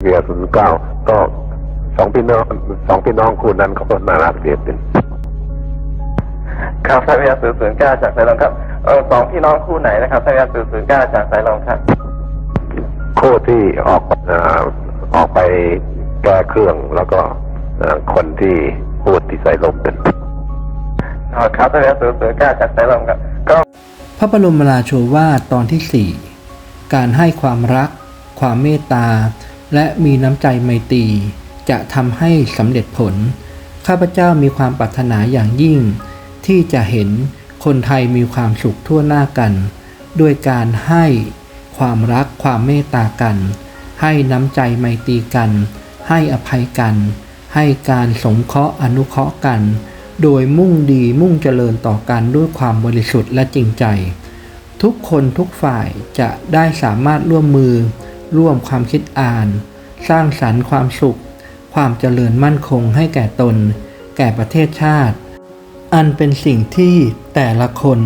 เบียร์ศูนย์เก้าก็สองพี่น้องสองพี่น้องคู่นั้นเขาก็น่ารักเดียเป็นครับท่านพยาศูนย์ศูนย์เก้าจากสายลมครับเออสองพี่น้องคู่ไหนนะครับท่านพยาศูนย์ศูนย์เก้าจากสายลมครับคู่ที่ออกเอ่อออกไปแก้เครื่องแล้วก็เอ่อคนที่พูดที่ใส่ลมเป็น อ๋อครับท่านพยาศูนย์ศูนย์เก้าจากสายลมครับก็ พระบรมราโชวาทตอนที่ 4 การให้ความรัก ความเมตตา และมีน้ำใจไมตรีจะทำให้สำเร็จผล ข้าพเจ้ามีความปรารถนาอย่างยิ่ง ที่จะเห็นคนไทยมีความสุขทั่วหน้ากัน ด้วยการให้ความรักความเมตตากัน ให้น้ำใจไมตรีกัน ให้อภัยกัน ให้การสงเคราะห์อนุเคราะห์กัน โดยมุ่งดีมุ่งเจริญต่อกันด้วยความบริสุทธิ์และจริงใจ ทุกคนทุกฝ่ายจะได้สามารถร่วมมือ ร่วมความคิดอ่าน สร้างสรรค์ความสุข ความเจริญมั่นคงให้แก่ตน แก่ประเทศชาติ อันเป็นสิ่งที่แต่ละคน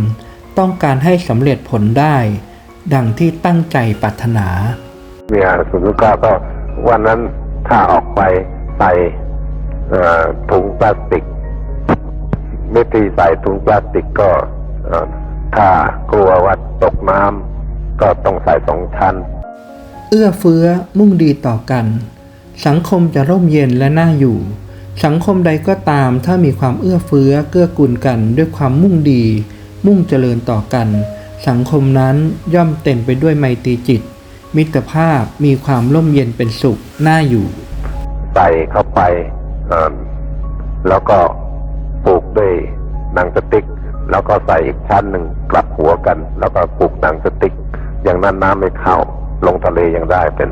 ต้องการให้สำเร็จผลได้ ดังที่ตั้งใจปรารถนาเบียร์ศูนย์เก้าก็วันนั้นถ้าออกไปใส่ถุงพลาสติกไม่ตีใส่ถุงพลาสติกก็ถ้ากลัวว่าตกน้ำก็ต้องใส่สองชั้น อื้อเฟื้อมุ่งดีต่อกัน สังคมจะร่มเย็นและน่าอยู่ สังคมใดก็ตามถ้ามีความเอื้อเฟื้อเกื้อกูลกันด้วยความมุ่งดี มุ่งเจริญต่อกัน สังคมนั้นย่อมเต็มไปด้วยไมตรีจิต มิตรภาพมีความร่มเย็นเป็นสุขน่าอยู่ใส่เข้าไปแล้วก็ปลูกด้วยหนังสติ๊ก แล้วก็ใส่อีกชั้นหนึ่งกลับหัวกัน แล้วก็ปลูกหนังสติ๊ก อย่างนั้นน้ำไม่เข้า ลงทะเลยังได้เป็น